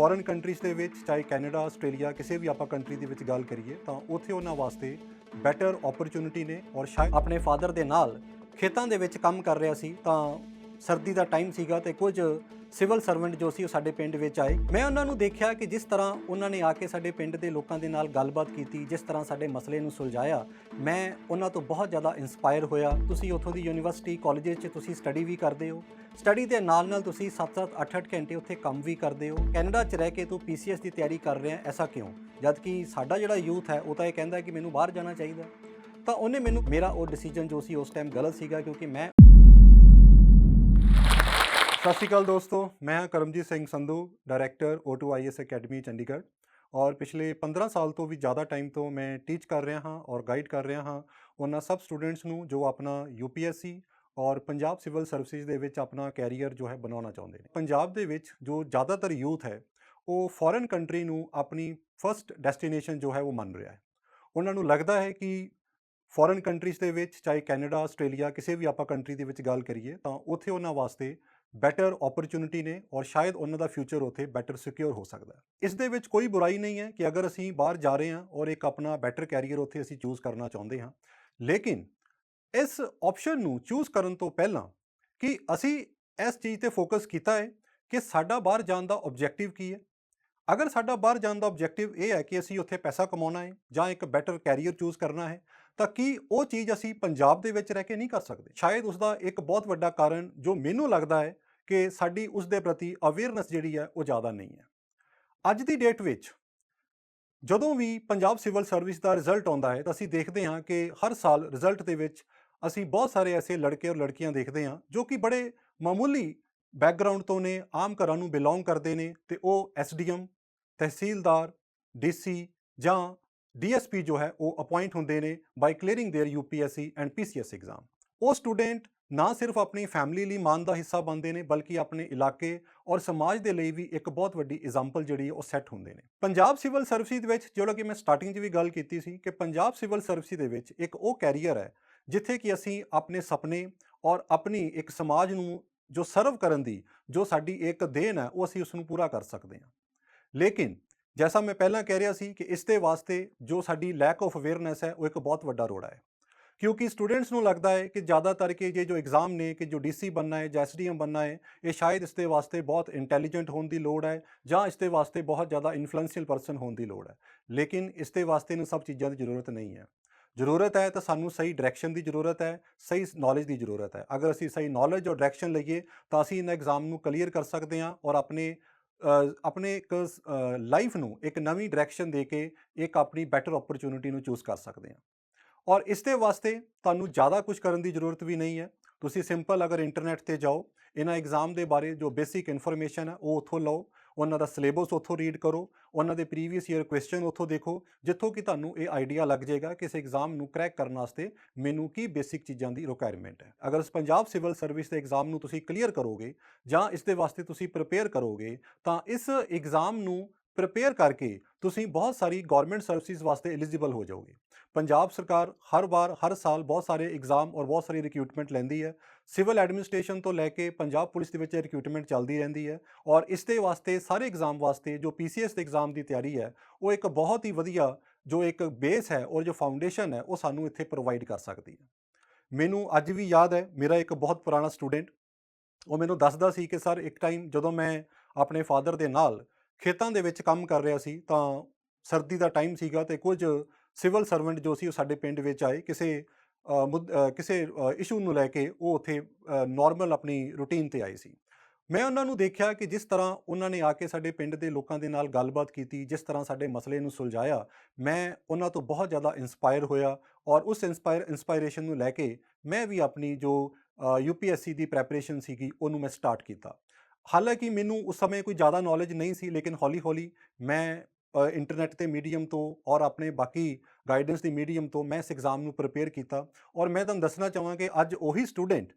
Foreign countries ਦੇ ਵਿੱਚ, ਚਾਹੇ ਕੈਨੇਡਾ, ਆਸਟ੍ਰੇਲੀਆ, ਕਿਸੇ ਵੀ ਆਪਾਂ ਕੰਟਰੀ ਦੇ ਵਿੱਚ ਗੱਲ ਕਰੀਏ, ਤਾਂ ਉੱਥੇ ਉਹਨਾਂ ਵਾਸਤੇ ਬੈਟਰ ਓਪਰਚ्युनिटी ਨੇ ਔਰ ਸ਼ਾਇਦ ਆਪਣੇ ਫਾਦਰ ਦੇ ਨਾਲ ਖੇਤਾਂ ਦੇ ਵਿੱਚ ਕੰਮ ਕਰ ਰਿਹਾ ਸੀ, ਤਾਂ ਸਰਦੀ ਦਾ ਟਾਈਮ ਸੀਗਾ ਤੇ ਕੁਝ ਸਿਵਲ ਸਰਵੈਂਟ ਜੋ ਸੀ ਉਹ ਸਾਡੇ ਪਿੰਡ ਵਿੱਚ ਆਏ। ਮੈਂ ਉਹਨਾਂ ਨੂੰ ਦੇਖਿਆ ਕਿ ਜਿਸ ਤਰ੍ਹਾਂ ਉਹਨਾਂ ਨੇ ਆ ਕੇ ਸਾਡੇ ਪਿੰਡ ਦੇ ਲੋਕਾਂ ਦੇ ਨਾਲ ਗੱਲਬਾਤ ਕੀਤੀ, ਜਿਸ ਤਰ੍ਹਾਂ ਸਾਡੇ ਮਸਲੇ ਨੂੰ ਸੁਲਝਾਇਆ, ਮੈਂ ਉਹਨਾਂ ਤੋਂ ਬਹੁਤ ਜ਼ਿਆਦਾ ਇਨਸਪਾਇਰ ਹੋਇਆ। ਤੁਸੀਂ ਉੱਥੋਂ ਦੀ ਯੂਨੀਵਰਸਿਟੀ ਕਾਲਜਿਸ 'ਚ ਤੁਸੀਂ ਸਟੱਡੀ ਵੀ ਕਰਦੇ ਹੋ। ਸਟੱਡੀ ਦੇ ਨਾਲ ਨਾਲ ਤੁਸੀਂ 7-7 8-8 ਘੰਟੇ ਉੱਥੇ ਕੰਮ ਵੀ ਕਰਦੇ ਹੋ। ਕੈਨੇਡਾ 'ਚ ਰਹਿ ਕੇ ਤੂੰ ਪੀਸੀਐਸ ਦੀ ਤਿਆਰੀ ਕਰ ਰਿਹਾ, ਐਸਾ ਕਿਉਂ? ਜਦ ਕਿ ਸਾਡਾ ਜਿਹੜਾ ਯੂਥ ਹੈ, ਉਹ ਤਾਂ ਇਹ ਕਹਿੰਦਾ ਕਿ ਮੈਨੂੰ ਬਾਹਰ ਜਾਣਾ ਚਾਹੀਦਾ। ਤਾਂ ਉਹਨੇ ਮੈਨੂੰ, ਮੇਰਾ ਉਹ ਡਿਸੀਜਨ ਜੋ ਸੀ ਉਸ ਟਾਈਮ ਗਲਤ ਸੀਗਾ ਕਿਉਂਕਿ ਮੈਂ ਸਤਿ ਸ਼੍ਰੀ ਅਕਾਲ ਦੋਸਤੋ, ਮੈਂ ਹਾਂ Karamjeet Singh Sandhu director O2 IS academy Chandigarh. ਔਰ ਪਿਛਲੇ 15 ਸਾਲ ਤੋਂ ਵੀ ਜ਼ਿਆਦਾ ਟਾਈਮ ਤੋਂ ਮੈਂ ਟੀਚ ਕਰ ਰਿਹਾ ਹਾਂ ਔਰ ਗਾਈਡ ਕਰ ਰਿਹਾ ਹਾਂ ਉਹਨਾਂ ਸਭ ਸਟੂਡੈਂਟਸ ਨੂੰ ਜੋ ਆਪਣਾ UPSC ਔਰ ਪੰਜਾਬ ਸਿਵਲ ਸਰਵਿਸਿਜ਼ ਦੇ ਵਿੱਚ ਆਪਣਾ ਕੈਰੀਅਰ ਜੋ ਹੈ ਬਣਾਉਣਾ ਚਾਹੁੰਦੇ ਨੇ। ਪੰਜਾਬ ਦੇ ਵਿੱਚ ਜੋ ਜ਼ਿਆਦਾਤਰ ਯੂਥ ਹੈ, ਉਹ ਫੋਰਨ ਕੰਟਰੀ ਨੂੰ ਆਪਣੀ ਫਰਸਟ ਡੈਸਟੀਨੇਸ਼ਨ ਜੋ ਹੈ ਉਹ ਮੰਨ ਰਿਹਾ ਹੈ। ਉਹਨਾਂ ਨੂੰ ਲੱਗਦਾ ਹੈ ਕਿ ਫੋਰਨ ਕੰਟਰੀਜ਼ ਦੇ ਵਿੱਚ, ਚਾਹੇ ਕੈਨੇਡਾ, ਆਸਟ੍ਰੇਲੀਆ, ਕਿਸੇ ਵੀ ਆਪਾਂ ਕੰਟਰੀ ਦੇ ਵਿੱਚ ਗੱਲ ਕਰੀਏ, ਤਾਂ ਉੱਥੇ ਉਹਨਾਂ ਵਾਸਤੇ ਬੈਟਰ ਓਪਰਚੁਨਿਟੀ ਨੇ ਔਰ ਸ਼ਾਇਦ ਉਹਨਾਂ ਦਾ ਫਿਊਚਰ ਉੱਥੇ ਬੈਟਰ ਸਿਕਿਉਰ ਹੋ ਸਕਦਾ ਹੈ। ਇਸ ਦੇ ਵਿੱਚ ਕੋਈ ਬੁਰਾਈ ਨਹੀਂ ਹੈ ਕਿ ਅਗਰ ਅਸੀਂ ਬਾਹਰ ਜਾ ਰਹੇ ਹਾਂ ਔਰ ਇੱਕ ਆਪਣਾ ਬੈਟਰ ਕੈਰੀਅਰ ਉੱਥੇ ਅਸੀਂ ਚੂਜ਼ ਕਰਨਾ ਚਾਹੁੰਦੇ ਹਾਂ, ਲੇਕਿਨ ਇਸ ਆਪਸ਼ਨ ਨੂੰ ਚੂਜ਼ ਕਰਨ ਤੋਂ ਪਹਿਲਾਂ ਕਿ ਅਸੀਂ ਇਸ ਚੀਜ਼ ਤੇ ਫੋਕਸ ਕੀਤਾ ਹੈ ਕਿ ਸਾਡਾ ਬਾਹਰ ਜਾਣ ਦਾ ਆਬਜੈਕਟਿਵ ਕੀ ਹੈ? ਅਗਰ ਸਾਡਾ ਬਾਹਰ ਜਾਣ ਦਾ ਆਬਜੈਕਟਿਵ ਇਹ ਹੈ ਕਿ ਅਸੀਂ ਉੱਥੇ ਪੈਸਾ ਕਮਾਉਣਾ ਹੈ ਜਾਂ ਇੱਕ ਬੈਟਰ ਕੈਰੀਅਰ ਚੂਜ਼ ਕਰਨਾ ਹੈ ਤਾਂ ਕੀ ਉਹ ਚੀਜ਼ ਅਸੀਂ ਪੰਜਾਬ ਦੇ ਵਿੱਚ ਰਹਿ ਕੇ ਨਹੀਂ ਕਰ ਸਕਦੇ? ਸ਼ਾਇਦ ਉਸ ਦਾ ਇੱਕ ਬਹੁਤ ਵੱਡਾ ਕਾਰਨ ਜੋ ਮੈਨੂੰ ਲੱਗਦਾ ਹੈ ਕਿ ਸਾਡੀ ਉਸ ਦੇ ਪ੍ਰਤੀ ਅਵੇਅਰਨੈਸ ਜਿਹੜੀ ਹੈ ਉਹ ਜ਼ਿਆਦਾ ਨਹੀਂ ਹੈ। ਅੱਜ ਦੀ ਡੇਟ ਵਿੱਚ ਜਦੋਂ ਵੀ ਪੰਜਾਬ ਸਿਵਲ ਸਰਵਿਸ ਦਾ ਰਿਜ਼ਲਟ ਆਉਂਦਾ ਹੈ ਤਾਂ ਅਸੀਂ ਦੇਖਦੇ ਹਾਂ ਕਿ ਹਰ ਸਾਲ ਰਿਜ਼ਲਟ ਦੇ ਵਿੱਚ ਅਸੀਂ ਬਹੁਤ ਸਾਰੇ ਐਸੇ ਲੜਕੇ ਔਰ ਲੜਕੀਆਂ ਦੇਖਦੇ ਹਾਂ ਜੋ ਕਿ ਬੜੇ ਮਾਮੂਲੀ ਬੈਕਗ੍ਰਾਉਂਡ ਤੋਂ ਨੇ, ਆਮ ਘਰਾਂ ਨੂੰ ਬਿਲੋਂਗ ਕਰਦੇ ਨੇ ਤੇ ਉਹ ਐਸਡੀਐਮ ਤਹਿਸੀਲਦਾਰ ਡੀਸੀ ਜਾਂ ਡੀਐਸਪੀ ਜੋ ਹੈ ਉਹ ਅਪਾਇੰਟ ਹੁੰਦੇ ਨੇ by clearing there UPSC and PCS exam ਉਹ ਸਟੂਡੈਂਟ ਨਾ ਸਿਰਫ ਆਪਣੀ ਫੈਮਿਲੀ ਲਈ ਮਾਨ ਦਾ ਹਿੱਸਾ ਬਣਦੇ ਨੇ ਬਲਕਿ ਆਪਣੇ ਇਲਾਕੇ ਔਰ ਸਮਾਜ ਦੇ ਲਈ ਵੀ ਇੱਕ ਬਹੁਤ ਵੱਡੀ ਐਗਜ਼ਾਮਪਲ ਜਿਹੜੀ ਹੈ ਉਹ ਸੈੱਟ ਹੁੰਦੇ ਨੇ ਪੰਜਾਬ ਸਿਵਲ ਸਰਵਿਸ ਦੇ ਵਿੱਚ ਜਿਹੜਾ ਕਿ ਮੈਂ ਸਟਾਰਟਿੰਗ 'ਚ ਵੀ ਗੱਲ ਕੀਤੀ ਸੀ ਕਿ ਪੰਜਾਬ ਸਿਵਲ ਸਰਵਿਸ ਦੇ ਵਿੱਚ ਇੱਕ ਉਹ ਕੈਰੀਅਰ ਹੈ ਜਿੱਥੇ ਕਿ ਅਸੀਂ ਆਪਣੇ ਸੁਪਨੇ ਔਰ ਆਪਣੀ ਇੱਕ ਸਮਾਜ ਨੂੰ ਜੋ ਸਰਵ ਕਰਨ ਦੀ ਜੋ ਸਾਡੀ ਇੱਕ ਦੇਣ ਹੈ ਉਹ ਅਸੀਂ ਉਸ ਨੂੰ ਪੂਰਾ ਕਰ ਸਕਦੇ ਹਾਂ ਲੇਕਿਨ ਜੈਸਾ ਮੈਂ ਪਹਿਲਾਂ ਕਹਿ ਰਿਹਾ ਸੀ ਕਿ ਇਸ ਦੇ ਵਾਸਤੇ ਜੋ ਸਾਡੀ ਲੈਕ ਆਫ ਅਵੇਅਰਨੈਸ ਹੈ ਉਹ ਇੱਕ ਬਹੁਤ ਵੱਡਾ ਰੋੜਾ ਹੈ ਕਿਉਂਕਿ ਸਟੂਡੈਂਟਸ ਨੂੰ ਲੱਗਦਾ ਹੈ ਕਿ ਜ਼ਿਆਦਾਤਰ ਕਿ ਜੇ ਜੋ ਐਗਜ਼ਾਮ ਨੇ ਕਿ ਜੋ ਡੀਸੀ ਬਣਨਾ ਹੈ ਜਾਂ ਐਸਡੀਐਮ ਬਣਨਾ ਹੈ ਇਹ ਸ਼ਾਇਦ ਇਸ ਦੇ ਵਾਸਤੇ ਬਹੁਤ ਇੰਟੈਲੀਜੈਂਟ ਹੋਣ ਦੀ ਲੋੜ ਹੈ ਜਾਂ ਇਸ ਦੇ ਵਾਸਤੇ ਬਹੁਤ ਜ਼ਿਆਦਾ ਇਨਫਲੂਐਂਸ਼ੀਅਲ ਪਰਸਨ ਹੋਣ ਦੀ ਲੋੜ ਹੈ ਲੇਕਿਨ ਇਸ ਦੇ ਵਾਸਤੇ ਨੂੰ ਸਭ ਚੀਜ਼ਾਂ ਦੀ ਜ਼ਰੂਰਤ ਨਹੀਂ ਹੈ ਜ਼ਰੂਰਤ ਹੈ ਤਾਂ ਸਾਨੂੰ ਸਹੀ ਡਾਇਰੈਕਸ਼ਨ ਦੀ ਜ਼ਰੂਰਤ ਹੈ ਸਹੀ ਨੌਲੇਜ ਦੀ ਜ਼ਰੂਰਤ ਹੈ ਅਗਰ ਅਸੀਂ ਸਹੀ ਨੌਲੇਜ ਔਰ ਡਾਇਰੈਕਸ਼ਨ ਲਈਏ ਤਾਂ ਅਸੀਂ ਇਹਨਾਂ ਐਗਜ਼ਾਮ ਨੂੰ ਕਲੀਅਰ ਕਰ ਸਕਦੇ ਹਾਂ ਔਰ ਆਪਣੇ ਆਪਣੇ ਇੱਕ ਲਾਈਫ ਨੂੰ ਇੱਕ ਨਵੀਂ ਡਾਇਰੈਕਸ਼ਨ ਦੇ ਕੇ ਇੱਕ ਆਪਣੀ ਬੈਟਰ ਓਪਰਚ्युनिटी ਨੂੰ ਚੂਜ਼ ਕਰ ਸਕਦੇ ਆ ਔਰ ਇਸ ਦੇ ਵਾਸਤੇ ਤੁਹਾਨੂੰ ਜ਼ਿਆਦਾ ਕੁਝ ਕਰਨ ਦੀ ਜ਼ਰੂਰਤ ਵੀ ਨਹੀਂ ਹੈ। ਤੁਸੀਂ ਸਿੰਪਲ ਅਗਰ ਇੰਟਰਨੈਟ ਤੇ ਜਾਓ, ਇਹਨਾਂ ਐਗਜ਼ਾਮ ਦੇ ਬਾਰੇ ਜੋ ਬੇਸਿਕ ਇਨਫੋਰਮੇਸ਼ਨ ਹੈ, ਉਹ ਉਥੋਂ ਲਓ। ਉਹਨਾਂ ਦਾ ਸਿਲੇਬਸ ਉੱਥੋਂ ਰੀਡ ਕਰੋ, ਉਹਨਾਂ ਦੇ ਪ੍ਰੀਵੀਅਸ ਈਅਰ ਕੁਐਸਚਨ ਉੱਥੋਂ ਦੇਖੋ, ਜਿੱਥੋਂ ਕਿ ਤੁਹਾਨੂੰ ਇਹ ਆਈਡੀਆ ਲੱਗ ਜਾਏਗਾ ਕਿ ਇਸ ਐਗਜ਼ਾਮ ਨੂੰ ਕਰੈਕ ਕਰਨ ਵਾਸਤੇ ਮੈਨੂੰ ਕੀ ਬੇਸਿਕ ਚੀਜ਼ਾਂ ਦੀ ਰਿਕੁਆਇਰਮੈਂਟ ਹੈ। ਅਗਰ ਪੰਜਾਬ ਸਿਵਲ ਸਰਵਿਸ ਦੇ ਐਗਜ਼ਾਮ ਨੂੰ ਤੁਸੀਂ ਕਲੀਅਰ ਕਰੋਗੇ ਜਾਂ ਇਸ ਦੇ ਵਾਸਤੇ ਤੁਸੀਂ ਪ੍ਰਿਪੇਅਰ ਕਰੋਗੇ, ਤਾਂ ਇਸ ਐਗਜ਼ਾਮ ਨੂੰ ਪ੍ਰਪੇਅਰ ਕਰਕੇ ਤੁਸੀਂ ਬਹੁਤ ਸਾਰੀ ਗਵਰਨਮੈਂਟ ਸਰਵਿਸਿਜ਼ ਵਾਸਤੇ ਐਲੀਜੀਬਲ ਹੋ ਜਾਓਗੇ। ਪੰਜਾਬ ਸਰਕਾਰ ਹਰ ਵਾਰ, ਹਰ ਸਾਲ ਬਹੁਤ ਸਾਰੇ ਐਗਜ਼ਾਮ ਔਰ ਬਹੁਤ ਸਾਰੀ ਰਿਕਰੂਟਮੈਂਟ ਲੈਂਦੀ ਹੈ। ਸਿਵਲ ਐਡਮਿਨਿਸਟ੍ਰੇਸ਼ਨ ਤੋਂ ਲੈ ਕੇ ਪੰਜਾਬ ਪੁਲਿਸ ਦੇ ਵਿੱਚ ਰਿਕਰੂਟਮੈਂਟ ਚੱਲਦੀ ਰਹਿੰਦੀ ਹੈ ਔਰ ਇਸ ਦੇ ਵਾਸਤੇ ਸਾਰੇ ਐਗਜ਼ਾਮ ਵਾਸਤੇ ਜੋ ਪੀਸੀਐਸ ਦੇ ਐਗਜ਼ਾਮ ਦੀ ਤਿਆਰੀ ਹੈ, ਉਹ ਇੱਕ ਬਹੁਤ ਹੀ ਵਧੀਆ ਜੋ ਇੱਕ ਬੇਸ ਹੈ ਔਰ ਜੋ ਫਾਊਂਡੇਸ਼ਨ ਹੈ, ਉਹ ਸਾਨੂੰ ਇੱਥੇ ਪ੍ਰੋਵਾਈਡ ਕਰ ਸਕਦੀ ਹੈ। ਮੈਨੂੰ ਅੱਜ ਵੀ ਯਾਦ ਹੈ, ਮੇਰਾ ਇੱਕ ਬਹੁਤ ਪੁਰਾਣਾ ਸਟੂਡੈਂਟ ਉਹ ਮੈਨੂੰ ਦੱਸਦਾ ਸੀ ਕਿ, ਸਰ, ਇੱਕ ਟਾਈਮ ਜਦੋਂ ਮੈਂ ਆਪਣੇ ਫਾਦਰ ਦੇ ਨਾਲ ਖੇਤਾਂ ਦੇ ਵਿੱਚ ਕੰਮ ਕਰ ਰਿਹਾ ਸੀ ਤਾਂ ਸਰਦੀ ਦਾ ਟਾਈਮ ਸੀਗਾ ਤੇ ਕੁਝ ਸਿਵਲ ਸਰਵੈਂਟ ਜੋ ਸੀ ਉਹ ਸਾਡੇ ਪਿੰਡ ਵਿੱਚ ਆਏ ਕਿਸੇ ਅ, ਕਿਸੇ ਇਸ਼ੂ ਨੂੰ ਲੈ ਕੇ ਉਹ ਉੱਥੇ ਨਾਰਮਲ ਆਪਣੀ ਰੂਟੀਨ ਤੇ ਆਏ ਸੀ। ਮੈਂ ਉਹਨਾਂ ਨੂੰ ਦੇਖਿਆ ਕਿ ਜਿਸ ਤਰ੍ਹਾਂ ਉਹਨਾਂ ਨੇ ਆ ਕੇ ਸਾਡੇ ਪਿੰਡ ਦੇ ਲੋਕਾਂ ਦੇ ਨਾਲ ਗੱਲਬਾਤ ਕੀਤੀ ਜਿਸ ਤਰ੍ਹਾਂ ਸਾਡੇ ਮਸਲੇ ਨੂੰ ਸੁਲਝਾਇਆ ਮੈਂ ਉਹਨਾਂ ਤੋਂ ਬਹੁਤ ਜ਼ਿਆਦਾ ਇਨਸਪਾਇਰ ਹੋਇਆ ਔਰ ਉਸ ਇਨਸਪਾਇਰ ਇਨਸਪਾਇਰੇਸ਼ਨ ਨੂੰ ਲੈ ਕੇ ਮੈਂ ਵੀ ਆਪਣੀ ਜੋ ਯੂਪੀਐਸਸੀ ਦੀ ਪ੍ਰੈਪਰੇਸ਼ਨ ਸੀਗੀ ਉਹਨੂੰ ਮੈਂ ਸਟਾਰਟ ਕੀਤਾ। ਹਾਲਾਂਕਿ ਮੈਨੂੰ ਉਸ ਸਮੇਂ ਕੋਈ ਜ਼ਿਆਦਾ ਨੌਲੇਜ ਨਹੀਂ ਸੀ, ਲੇਕਿਨ ਹੌਲੀ-ਹੌਲੀ ਮੈਂ ਇੰਟਰਨੈਟ ਤੇ ਮੀਡੀਅਮ ਤੋਂ ਔਰ ਆਪਣੇ ਬਾਕੀ ਗਾਈਡੈਂਸ ਦੀ ਮੀਡੀਅਮ ਤੋਂ ਮੈਂ ਇਸ ਐਗਜ਼ਾਮ ਨੂੰ ਪ੍ਰਪੇਅਰ ਕੀਤਾ ਔਰ ਮੈਂ ਤੁਹਾਨੂੰ ਦੱਸਣਾ ਚਾਹਾਂ ਕਿ ਅੱਜ ਉਹੀ ਸਟੂਡੈਂਟ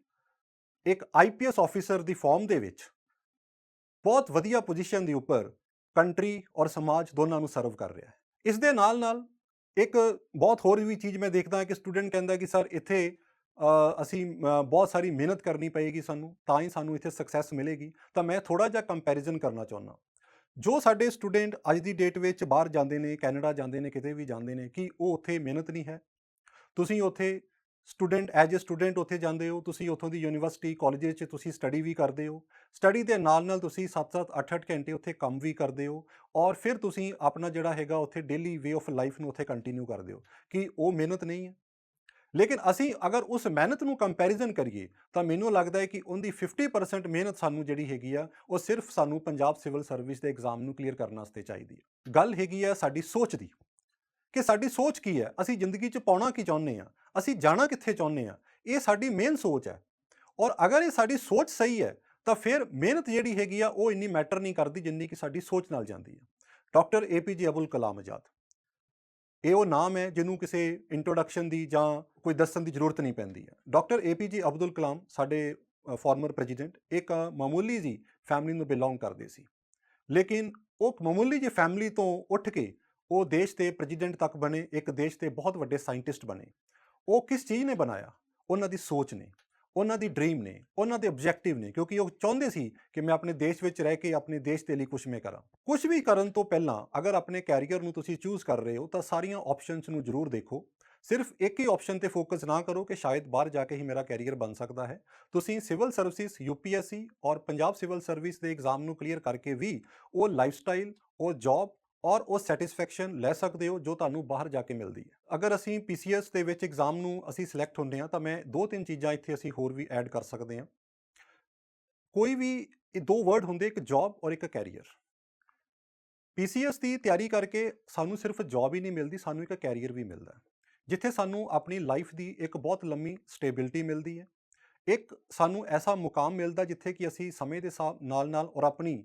ਇੱਕ ਆਈਪੀਐਸ ਆਫੀਸਰ ਦੀ ਫਾਰਮ ਦੇ ਵਿੱਚ ਬਹੁਤ ਵਧੀਆ ਪੋਜੀਸ਼ਨ ਦੇ ਉੱਪਰ ਕੰਟਰੀ ਔਰ ਸਮਾਜ ਦੋਨਾਂ ਨੂੰ ਸਰਵ ਕਰ ਰਿਹਾ ਹੈ। ਇਸ ਦੇ ਨਾਲ ਨਾਲ ਇੱਕ ਬਹੁਤ ਹੋਰ ਵੀ ਚੀਜ਼ ਮੈਂ ਦੇਖਦਾ ਕਿ ਸਟੂਡੈਂਟ ਕਹਿੰਦਾ ਕਿ ਸਰ ਇੱਥੇ ਅਸੀਂ ਬਹੁਤ ਸਾਰੀ ਮਿਹਨਤ ਕਰਨੀ ਪਏਗੀ ਸਾਨੂੰ, ਤਾਂ ਹੀ ਸਾਨੂੰ ਇੱਥੇ ਸਕਸੈਸ ਮਿਲੇਗੀ। ਤਾਂ ਮੈਂ ਥੋੜਾ ਜਿਹਾ ਕੰਪੈਰੀਜ਼ਨ ਕਰਨਾ ਚਾਹੁੰਦਾ। ਜੋ ਸਾਡੇ ਸਟੂਡੈਂਟ ਅੱਜ ਦੀ ਡੇਟ ਵਿੱਚ ਬਾਹਰ ਜਾਂਦੇ ਨੇ, ਕੈਨੇਡਾ ਜਾਂਦੇ ਨੇ, ਕਿਤੇ ਵੀ ਜਾਂਦੇ ਨੇ, ਕਿ ਉਹ ਉੱਥੇ ਮਿਹਨਤ ਨਹੀਂ ਹੈ। ਤੁਸੀਂ ਉੱਥੇ ਸਟੂਡੈਂਟ ਐਜ ਅ ਸਟੂਡੈਂਟ ਉੱਥੇ ਜਾਂਦੇ ਹੋ, ਤੁਸੀਂ ਉੱਥੋਂ ਦੀ ਯੂਨੀਵਰਸਿਟੀ ਕਾਲਜ 'ਚ ਤੁਸੀਂ ਸਟੱਡੀ ਵੀ ਕਰਦੇ ਹੋ। ਸਟੱਡੀ ਦੇ ਨਾਲ ਨਾਲ ਤੁਸੀਂ 7-7 8-8 ਘੰਟੇ ਉੱਥੇ ਕੰਮ ਵੀ ਕਰਦੇ ਹੋ ਔਰ ਫਿਰ ਤੁਸੀਂ ਆਪਣਾ ਜਿਹੜਾ ਹੈਗਾ ਉੱਥੇ ਡੇਲੀ ਵੇ ਆਫ ਲਾਈਫ ਨੂੰ ਉੱਥੇ ਕੰਟੀਨਿਊ ਕਰਦੇ ਹੋ, ਕਿ ਉਹ ਮਿਹਨਤ ਨਹੀਂ ਹੈ। ਲੇਕਿਨ ਅਸੀਂ ਅਗਰ ਉਸ ਮਿਹਨਤ ਨੂੰ ਕੰਪੈਰੀਜ਼ਨ ਕਰੀਏ, ਤਾਂ ਮੈਨੂੰ ਲੱਗਦਾ ਹੈ ਕਿ ਉਹਦੀ 50% ਮਿਹਨਤ ਸਾਨੂੰ ਜਿਹੜੀ ਹੈਗੀ ਆ, ਉਹ ਸਿਰਫ ਸਾਨੂੰ ਪੰਜਾਬ ਸਿਵਲ ਸਰਵਿਸ ਦੇ ਐਗਜ਼ਾਮ ਨੂੰ ਕਲੀਅਰ ਕਰਨ ਵਾਸਤੇ ਚਾਹੀਦੀ ਹੈ। ਗੱਲ ਹੈਗੀ ਆ ਸਾਡੀ ਸੋਚ ਦੀ, ਕਿ ਸਾਡੀ ਸੋਚ ਕੀ ਹੈ? ਅਸੀਂ ਜ਼ਿੰਦਗੀ 'ਚ ਪਾਉਣਾ ਕੀ ਚਾਹੁੰਦੇ ਆ ਅਸੀਂ ਜਾਣਾ ਕਿੱਥੇ ਚਾਹੁੰਦੇ ਆ ਇਹ ਸਾਡੀ ਮੇਨ ਸੋਚ ਹੈ। ਔਰ ਅਗਰ ਇਹ ਸਾਡੀ ਸੋਚ ਸਹੀ ਹੈ, ਤਾਂ ਫਿਰ ਮਿਹਨਤ ਜਿਹੜੀ ਹੈਗੀ ਆ, ਉਹ ਇੰਨੀ ਮੈਟਰ ਨਹੀਂ ਕਰਦੀ ਜਿੰਨੀ ਕਿ ਸਾਡੀ ਸੋਚ ਨਾਲ ਜਾਂਦੀ ਹੈ। ਡਾਕਟਰ ਏਪੀਜੇ ਅਬੁਲ ਕਲਾਮ ਆਜ਼ਾਦ ਇਹ ਉਹ ਨਾਮ ਹੈ ਜਿਹਨੂੰ ਕਿਸੇ ਇੰਟਰੋਡਕਸ਼ਨ ਦੀ ਜਾਂ ਕੋਈ ਦੱਸਣ ਦੀ ਜ਼ਰੂਰਤ ਨਹੀਂ ਪੈਂਦੀ ਹੈ। ਡਾਕਟਰ ਏਪੀਜੇ ਅਬਦੁਲ ਕਲਾਮ, ਸਾਡੇ ਫਾਰਮਰ ਪ੍ਰੈਜ਼ੀਡੈਂਟ ਇੱਕ ਮਾਮੂਲੀ ਜੀ ਫੈਮਿਲੀ ਨੂੰ ਬਿਲੋਂਗ ਕਰਦੇ ਸੀ। ਲੇਕਿਨ ਉਹ ਮਾਮੂਲੀ ਜੀ ਫੈਮਿਲੀ ਤੋਂ ਉੱਠ ਕੇ ਉਹ ਦੇਸ਼ ਦੇ ਪ੍ਰੈਜ਼ੀਡੈਂਟ ਤੱਕ ਬਣੇ, ਇੱਕ ਦੇਸ਼ ਦੇ ਬਹੁਤ ਵੱਡੇ ਸਾਇੰਟਿਸਟ ਬਣੇ। ਉਹ ਕਿਸ ਚੀਜ਼ ਨੇ ਬਣਾਇਆ? ਉਹਨਾਂ ਦੀ ਸੋਚ ਨੇ, ਉਹਨਾਂ ਦੀ ਡ੍ਰੀਮ ਨੇ, ਉਹਨਾਂ ਦੇ ਆਬਜੈਕਟਿਵ ਨੇ, ਕਿਉਂਕਿ ਉਹ ਚਾਹੁੰਦੇ ਸੀ ਕਿ ਮੈਂ ਆਪਣੇ ਦੇਸ਼ ਵਿੱਚ ਰਹਿ ਕੇ ਆਪਣੇ ਦੇਸ਼ ਦੇ ਲਈ ਕੁਝ ਮੈਂ ਕਰਾਂ। ਕੁਝ ਵੀ ਕਰਨ ਤੋਂ ਪਹਿਲਾਂ ਅਗਰ ਆਪਣੇ ਕੈਰੀਅਰ ਨੂੰ ਤੁਸੀਂ ਚੂਜ਼ ਕਰ ਰਹੇ ਹੋ ਤਾਂ ਸਾਰੀਆਂ ਆਪਸ਼ਨਸ ਨੂੰ ਜ਼ਰੂਰ ਦੇਖੋ। ਸਿਰਫ ਇੱਕ ਹੀ ਆਪਸ਼ਨ ਤੇ ਫੋਕਸ ਨਾ ਕਰੋ ਕਿ ਸ਼ਾਇਦ ਬਾਹਰ ਜਾ ਕੇ ਹੀ ਮੇਰਾ ਕੈਰੀਅਰ ਬਣ ਸਕਦਾ ਹੈ। ਤੁਸੀਂ ਸਿਵਲ ਸਰਵਿਸਿਜ਼ ਯੂਪੀਐਸਸੀ ਔਰ ਪੰਜਾਬ ਸਿਵਲ ਸਰਵਿਸ ਦੇ ਐਗਜ਼ਾਮ ਨੂੰ ਕਲੀਅਰ ਕਰਕੇ ਵੀ ਉਹ ਲਾਈਫਸਟਾਈਲ ਉਹ ਜੌਬ ਔਰ ਉਹ ਸੈਟੀਸਫੈਕਸ਼ਨ ਲੈ ਸਕਦੇ ਹੋ ਜੋ ਤੁਹਾਨੂੰ ਬਾਹਰ ਜਾ ਕੇ ਮਿਲਦੀ ਹੈ। ਅਗਰ ਅਸੀਂ ਪੀਸੀਐਸ ਦੇ ਵਿੱਚ ਐਗਜ਼ਾਮ ਨੂੰ ਅਸੀਂ ਸਿਲੈਕਟ ਹੁੰਦੇ ਹਾਂ ਤਾਂ ਮੈਂ ਦੋ ਤਿੰਨ ਚੀਜ਼ਾਂ ਇੱਥੇ ਅਸੀਂ ਹੋਰ ਵੀ ਐਡ ਕਰ ਸਕਦੇ ਹਾਂ। ਕੋਈ ਵੀ ਇਹ ਦੋ ਵਰਡ ਹੁੰਦੇ, ਇੱਕ ਜੌਬ ਔਰ ਇੱਕ ਕੈਰੀਅਰ ਪੀਸੀਐਸ ਦੀ ਤਿਆਰੀ ਕਰਕੇ ਸਾਨੂੰ ਸਿਰਫ ਜੌਬ ਹੀ ਨਹੀਂ ਮਿਲਦੀ, ਸਾਨੂੰ ਇੱਕ ਕੈਰੀਅਰ ਵੀ ਮਿਲਦਾ ਜਿੱਥੇ ਸਾਨੂੰ ਆਪਣੀ ਲਾਈਫ ਦੀ ਇੱਕ ਬਹੁਤ ਲੰਮੀ ਸਟੇਬਿਲਿਟੀ ਮਿਲਦੀ ਹੈ। ਇੱਕ ਸਾਨੂੰ ਐਸਾ ਮੁਕਾਮ ਮਿਲਦਾ ਜਿੱਥੇ ਕਿ ਅਸੀਂ ਸਮੇਂ ਦੇ ਹਿਸਾਬ ਨਾਲ ਨਾਲ ਔਰ ਆਪਣੀ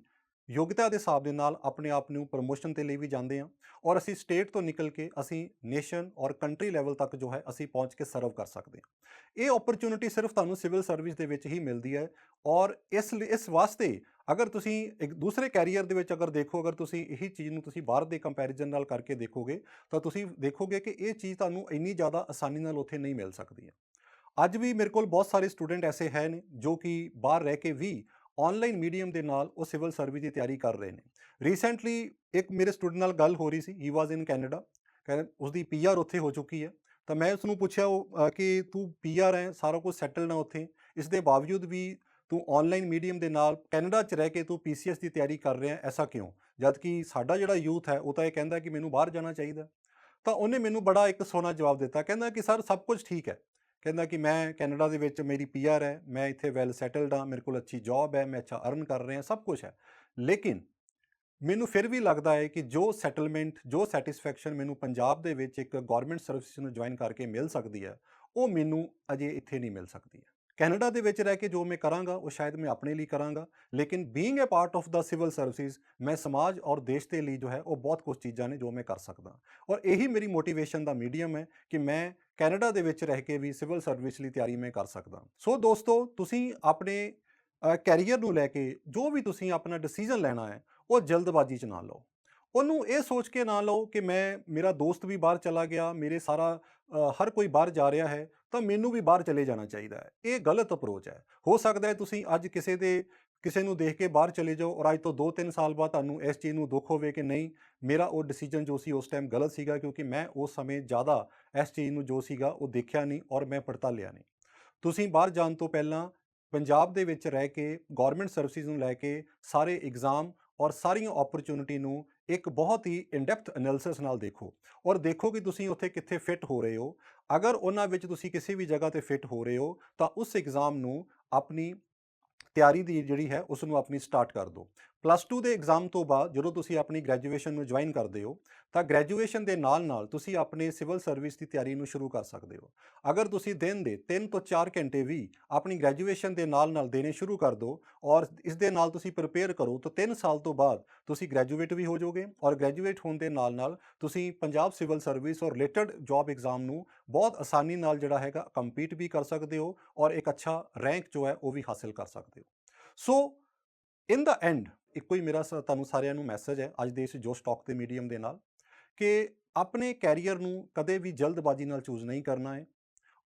ਯੋਗਤਾ ਦੇ ਹਿਸਾਬ ਦੇ ਨਾਲ ਆਪਣੇ ਆਪ ਨੂੰ ਪ੍ਰੋਮੋਸ਼ਨ ਤੇ ਲਈ ਵੀ ਜਾਂਦੇ ਆ ਔਰ ਅਸੀਂ ਸਟੇਟ ਤੋਂ ਨਿਕਲ ਕੇ ਅਸੀਂ ਨੇਸ਼ਨ ਔਰ ਕੰਟਰੀ ਲੈਵਲ ਤੱਕ ਜੋ ਹੈ ਅਸੀਂ ਪਹੁੰਚ ਕੇ ਸਰਵ ਕਰ ਸਕਦੇ ਆ ਇਹ ਓਪਰਚੁਨਿਟੀ ਸਿਰਫ ਤੁਹਾਨੂੰ ਸਿਵਲ ਸਰਵਿਸ ਦੇ ਵਿੱਚ ਹੀ ਮਿਲਦੀ ਹੈ ਔਰ ਇਸ ਇਸ ਵਾਸਤੇ ਅਗਰ ਤੁਸੀਂ ਇੱਕ ਦੂਸਰੇ ਕੈਰੀਅਰ ਦੇ ਵਿੱਚ ਅਗਰ ਦੇਖੋ, ਅਗਰ ਤੁਸੀਂ ਇਹੀ ਚੀਜ਼ ਨੂੰ ਤੁਸੀਂ ਬਾਹਰ ਦੇ ਕੰਪੈਰੀਜ਼ਨ ਨਾਲ ਕਰਕੇ ਦੇਖੋਗੇ ਤਾਂ ਤੁਸੀਂ ਦੇਖੋਗੇ ਕਿ ਇਹ ਚੀਜ਼ ਤੁਹਾਨੂੰ ਇੰਨੀ ਜ਼ਿਆਦਾ ਆਸਾਨੀ ਨਾਲ ਉੱਥੇ ਨਹੀਂ ਮਿਲ ਸਕਦੀ ਹੈ। ਅੱਜ ਵੀ ਮੇਰੇ ਕੋਲ ਬਹੁਤ ਸਾਰੇ ਸਟੂਡੈਂਟ ਐਸੇ ਹੈ ਨੇ ਜੋ ਕਿ ਬਾਹਰ ਰਹਿ ਕੇ ਵੀ ਆਨਲਾਈਨ ਮੀਡੀਅਮ ਦੇ ਨਾਲ ਉਹ ਸਿਵਲ ਸਰਵਿਸ ਦੀ ਤਿਆਰੀ ਕਰ ਰਹੇ ਨੇ। ਰੀਸੈਂਟਲੀ ਇੱਕ ਮੇਰੇ ਸਟੂਡੈਂਟ ਨਾਲ ਗੱਲ ਹੋ ਰਹੀ ਸੀ ਹੀ ਵਾਸ ਇਨ ਕੈਨੇਡਾ ਕਹਿੰਦਾ ਉਸਦੀ ਪੀਆਰ ਉੱਥੇ ਹੋ ਚੁੱਕੀ ਹੈ। ਤਾਂ ਮੈਂ ਉਸ ਨੂੰ ਪੁੱਛਿਆ ਉਹ, ਕਿ ਤੂੰ ਪੀਆਰ ਹੈ ਸਾਰਾ ਕੁਝ ਸੈਟਲ ਨਾ ਉੱਥੇ ਇਸ ਦੇ ਬਾਵਜੂਦ ਵੀ ਤੂੰ ਆਨਲਾਈਨ ਮੀਡੀਅਮ ਦੇ ਨਾਲ ਕੈਨੇਡਾ 'ਚ ਰਹਿ ਕੇ ਤੂੰ ਪੀਸੀਐਸ ਦੀ ਤਿਆਰੀ ਕਰ ਰਿਹਾ ਐਸਾ ਕਿਉਂ? ਜਦ ਕਿ ਸਾਡਾ ਜਿਹੜਾ ਯੂਥ ਹੈ ਉਹ ਤਾਂ ਇਹ ਕਹਿੰਦਾ ਕਿ ਮੈਨੂੰ ਬਾਹਰ ਜਾਣਾ ਚਾਹੀਦਾ। ਤਾਂ ਉਹਨੇ ਮੈਨੂੰ ਬੜਾ ਇੱਕ ਸੋਹਣਾ ਜਵਾਬ ਦਿੱਤਾ ਕਹਿੰਦਾ ਕਿ ਸਰ ਸਭ ਕੁਝ ਠੀਕ ਹੈ। ਕਹਿੰਦਾ ਕਿ ਮੈਂ ਕੈਨੇਡਾ ਦੇ ਵਿੱਚ ਮੇਰੀ ਪੀਆਰ ਹੈ, ਮੈਂ ਇੱਥੇ ਵੈਲ ਸੈਟਲਡ ਹਾਂ, ਮੇਰੇ ਕੋਲ ਅੱਛੀ ਜੌਬ ਹੈ, ਮੈਂ ਅੱਛਾ ਅਰਨ ਕਰ ਰਿਹਾ, ਸਭ ਕੁਝ ਹੈ। ਲੇਕਿਨ ਮੈਨੂੰ ਫਿਰ ਵੀ ਲੱਗਦਾ ਹੈ ਕਿ ਜੋ ਸੈਟਲਮੈਂਟ ਜੋ ਸੈਟੀਸਫੈਕਸ਼ਨ ਮੈਨੂੰ ਪੰਜਾਬ ਦੇ ਵਿੱਚ ਇੱਕ ਗਵਰਨਮੈਂਟ ਸਰਵਿਸ ਨੂੰ ਜੁਆਇਨ ਕਰਕੇ ਮਿਲ ਸਕਦੀ ਹੈ, ਉਹ ਮੈਨੂੰ ਅਜੇ ਇੱਥੇ ਨਹੀਂ ਮਿਲ ਸਕਦੀ ਹੈ। ਕੈਨੇਡਾ ਦੇ ਵਿੱਚ ਰਹਿ ਕੇ ਜੋ ਮੈਂ ਕਰਾਂਗਾ, ਉਹ ਸ਼ਾਇਦ ਮੈਂ ਆਪਣੇ ਲਈ ਕਰਾਂਗਾ, ਲੇਕਿਨ being a part of the civil services ਮੈਂ ਸਮਾਜ ਔਰ ਦੇਸ਼ ਦੇ ਲਈ ਜੋ ਹੈ, ਉਹ ਬਹੁਤ ਕੁਝ ਚੀਜ਼ਾਂ ਨੇ ਜੋ ਮੈਂ ਕਰ ਸਕਦਾ। ਔਰ ਇਹੀ ਮੇਰੀ ਮੋਟੀਵੇਸ਼ਨ ਦਾ ਮੀਡੀਅਮ ਹੈ ਕਿ ਮੈਂ ਕੈਨੇਡਾ ਦੇ ਵਿੱਚ ਰਹਿ ਕੇ ਵੀ ਸਿਵਲ ਸਰਵਿਸ ਲਈ ਤਿਆਰੀ ਮੈਂ ਕਰ ਸਕਦਾ। ਸੋ ਦੋਸਤੋ, ਤੁਸੀਂ ਆਪਣੇ ਕੈਰੀਅਰ ਨੂੰ ਲੈ ਕੇ ਜੋ ਵੀ ਤੁਸੀਂ ਆਪਣਾ ਡਿਸੀਜਨ ਲੈਣਾ ਹੈ, ਉਹ ਜਲਦਬਾਜ਼ੀ 'ਚ ਨਾ ਲਓ। ਉਹਨੂੰ ਇਹ ਸੋਚ ਕੇ ਨਾ ਲਓ ਕਿ ਮੈਂ, ਮੇਰਾ ਦੋਸਤ ਵੀ ਬਾਹਰ ਚਲਾ ਗਿਆ, ਮੇਰੇ ਸਾਰਾ ਹਰ ਕੋਈ ਬਾਹਰ ਜਾ ਰਿਹਾ ਹੈ ਤਾਂ ਮੈਨੂੰ ਵੀ ਬਾਹਰ ਚਲੇ ਜਾਣਾ ਚਾਹੀਦਾ ਹੈ। ਇਹ ਗਲਤ ਅਪਰੋਚ ਹੈ। ਹੋ ਸਕਦਾ ਹੈ ਤੁਸੀਂ ਅੱਜ ਕਿਸੇ ਦੇ, ਕਿਸੇ ਨੂੰ ਦੇਖ ਕੇ ਬਾਹਰ ਚਲੇ ਜਾਓ ਔਰ ਅੱਜ ਤੋਂ 2-3 ਸਾਲ ਬਾਅਦ ਤੁਹਾਨੂੰ ਇਸ ਚੀਜ਼ ਨੂੰ ਦੁੱਖ ਹੋਵੇ ਕਿ ਨਹੀਂ, ਮੇਰਾ ਉਹ ਡਿਸੀਜਨ ਜੋ ਸੀ ਉਸ ਟਾਈਮ ਗਲਤ ਸੀਗਾ ਕਿਉਂਕਿ ਮੈਂ ਉਸ ਸਮੇਂ ਜ਼ਿਆਦਾ ਇਸ ਚੀਜ਼ ਨੂੰ ਜੋ ਸੀਗਾ ਉਹ ਦੇਖਿਆ ਨਹੀਂ ਔਰ ਮੈਂ ਪੜਤਾਲਿਆ ਨਹੀਂ। ਤੁਸੀਂ ਬਾਹਰ ਜਾਣ ਤੋਂ ਪਹਿਲਾਂ ਪੰਜਾਬ ਦੇ ਵਿੱਚ ਰਹਿ ਕੇ ਗਵਰਨਮੈਂਟ ਸਰਵਿਸਿਜ਼ ਨੂੰ ਲੈ ਕੇ ਸਾਰੇ ਐਗਜ਼ਾਮ ਔਰ ਸਾਰੀਆਂ ਓਪਰਚ्युनिटी ਨੂੰ ਇੱਕ ਬਹੁਤ ਹੀ ਇਨਡੈਪਥ ਐਨਾਲਿਸਿਸ ਨਾਲ ਦੇਖੋ। ਔਰ ਦੇਖੋ ਕਿ ਤੁਸੀਂ ਉੱਥੇ ਕਿੱਥੇ ਫਿੱਟ ਹੋ ਰਹੇ ਹੋ। ਅਗਰ ਉਹਨਾਂ ਵਿੱਚ ਤੁਸੀਂ ਕਿਸੇ ਵੀ ਜਗ੍ਹਾ ਤੇ ਫਿੱਟ ਹੋ ਰਹੇ ਹੋ, ਤਾਂ ਉਸ ਐਗਜ਼ਾਮ ਨੂੰ ਆਪਣੀ ਤਿਆਰੀ ਦੀ ਜਿਹੜੀ ਹੈ, ਉਸ ਨੂੰ ਆਪਣੀ ਸਟਾਰਟ ਕਰ ਦਿਓ। ਪਲੱਸ 2 ਦੇ ਐਗਜ਼ਾਮ ਤੋਂ ਬਾਅਦ ਜਦੋਂ ਤੁਸੀਂ ਆਪਣੀ ਗ੍ਰੈਜੂਏਸ਼ਨ ਨੂੰ ਜੁਆਇਨ ਕਰਦੇ ਹੋ, ਤਾਂ ਗ੍ਰੈਜੂਏਸ਼ਨ ਦੇ ਨਾਲ ਨਾਲ ਤੁਸੀਂ ਆਪਣੇ ਸਿਵਲ ਸਰਵਿਸ ਦੀ ਤਿਆਰੀ ਨੂੰ ਸ਼ੁਰੂ ਕਰ ਸਕਦੇ ਹੋ। ਅਗਰ ਤੁਸੀਂ ਦਿਨ ਦੇ 3 ਤੋਂ 4 ਘੰਟੇ ਵੀ ਆਪਣੀ ਗ੍ਰੈਜੂਏਸ਼ਨ ਦੇ ਨਾਲ ਨਾਲ ਦੇਣੇ ਸ਼ੁਰੂ ਕਰ ਦਿਓ ਔਰ ਇਸ ਦੇ ਨਾਲ ਤੁਸੀਂ ਪ੍ਰਪੇਅਰ ਕਰੋ, ਤਾਂ 3 ਸਾਲ ਤੋਂ ਬਾਅਦ ਤੁਸੀਂ ਗ੍ਰੈਜੂਏਟ ਵੀ ਹੋ ਜਾਓਗੇ ਔਰ ਗ੍ਰੈਜੂਏਟ ਹੋਣ ਦੇ ਨਾਲ ਨਾਲ ਤੁਸੀਂ ਪੰਜਾਬ ਸਿਵਲ ਸਰਵਿਸ ਔਰ ਰਿਲੇਟਡ ਜੌਬ ਐਗਜ਼ਾਮ ਨੂੰ ਬਹੁਤ ਆਸਾਨੀ ਨਾਲ ਜਿਹੜਾ ਹੈਗਾ ਕੰਪੀਟ ਵੀ ਕਰ ਸਕਦੇ ਹੋ ਔਰ ਇੱਕ ਅੱਛਾ ਰੈਂਕ ਜੋ ਹੈ ਉਹ ਵੀ ਹਾਸਿਲ ਕਰ ਸਕਦੇ ਹੋ। ਸੋ ਇਨ ਦਾ ਐਂਡ ਇੱਕੋ ਹੀ ਮੇਰਾ ਸ- ਤੁਹਾਨੂੰ ਸਾਰਿਆਂ ਨੂੰ ਮੈਸੇਜ ਹੈ, ਅੱਜ ਦੇ ਇਸ ਜੋ ਸਟਾਕ ਦੇ ਮੀਡੀਅਮ ਦੇ ਨਾਲ, ਕਿ ਆਪਣੇ ਕੈਰੀਅਰ ਨੂੰ ਕਦੇ ਵੀ ਜਲਦਬਾਜ਼ੀ ਨਾਲ ਚੂਜ਼ ਨਹੀਂ ਕਰਨਾ ਹੈ।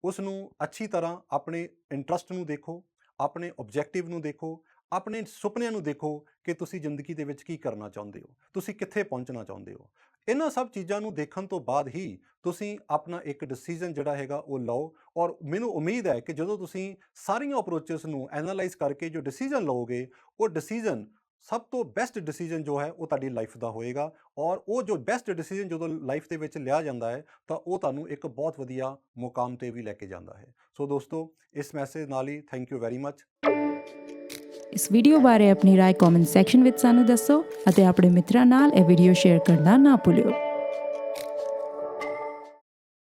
ਉਸ ਨੂੰ ਅੱਛੀ ਤਰ੍ਹਾਂ ਆਪਣੇ ਇੰਟਰਸਟ ਨੂੰ ਦੇਖੋ, ਆਪਣੇ ਆਬਜੈਕਟਿਵ ਨੂੰ ਦੇਖੋ, ਆਪਣੇ ਸੁਪਨਿਆਂ ਨੂੰ ਦੇਖੋ ਕਿ ਤੁਸੀਂ ਜ਼ਿੰਦਗੀ ਦੇ ਵਿੱਚ ਕੀ ਕਰਨਾ ਚਾਹੁੰਦੇ ਹੋ, ਤੁਸੀਂ ਕਿੱਥੇ ਪਹੁੰਚਣਾ ਚਾਹੁੰਦੇ ਹੋ। ਇਹਨਾਂ ਸਭ ਚੀਜ਼ਾਂ ਨੂੰ ਦੇਖਣ ਤੋਂ ਬਾਅਦ ਹੀ ਤੁਸੀਂ ਆਪਣਾ ਇੱਕ ਡਿਸੀਜਨ ਜਿਹੜਾ ਹੈਗਾ ਉਹ ਲਓ ਔਰ ਮੈਨੂੰ ਉਮੀਦ ਹੈ ਕਿ ਜਦੋਂ ਤੁਸੀਂ ਸਾਰੀਆਂ ਅਪਰੋਚਸ ਨੂੰ ਐਨਾਲਾਈਜ਼ ਕਰਕੇ ਜੋ ਡਿਸੀਜਨ ਲਓਗੇ, ਉਹ ਡਿਸੀਜਨ ਸਭ ਤੋਂ ਬੈਸਟ ਡਿਸੀਜਨ ਜੋ ਹੈ ਉਹ ਤੁਹਾਡੀ ਲਾਈਫ ਦਾ ਹੋਏਗਾ ਔਰ ਉਹ ਜੋ ਬੈਸਟ ਡਿਸੀਜਨ ਜਦੋਂ ਲਾਈਫ ਦੇ ਵਿੱਚ ਲਿਆ ਜਾਂਦਾ ਹੈ ਤਾਂ ਉਹ ਤੁਹਾਨੂੰ ਇੱਕ ਬਹੁਤ ਵਧੀਆ ਮੁਕਾਮ ਤੇ ਵੀ ਲੈ ਕੇ ਜਾਂਦਾ ਹੈ ਸੋ ਦੋਸਤੋ ਇਸ ਮੈਸੇਜ ਨਾਲ ਹੀ ਥੈਂਕ ਯੂ ਵੈਰੀ ਮੱਚ ਇਸ ਵੀਡੀਓ ਬਾਰੇ ਆਪਣੀ رائے ਕਮੈਂਟ ਸੈਕਸ਼ਨ ਵਿੱਚ ਸਾਨੂੰ ਦੱਸੋ ਅਤੇ ਆਪਣੇ ਮਿੱਤਰਾਂ ਨਾਲ ਇਹ ਵੀਡੀਓ ਸ਼ੇਅਰ ਕਰਨਾ ਨਾ ਭੁੱਲਿਓ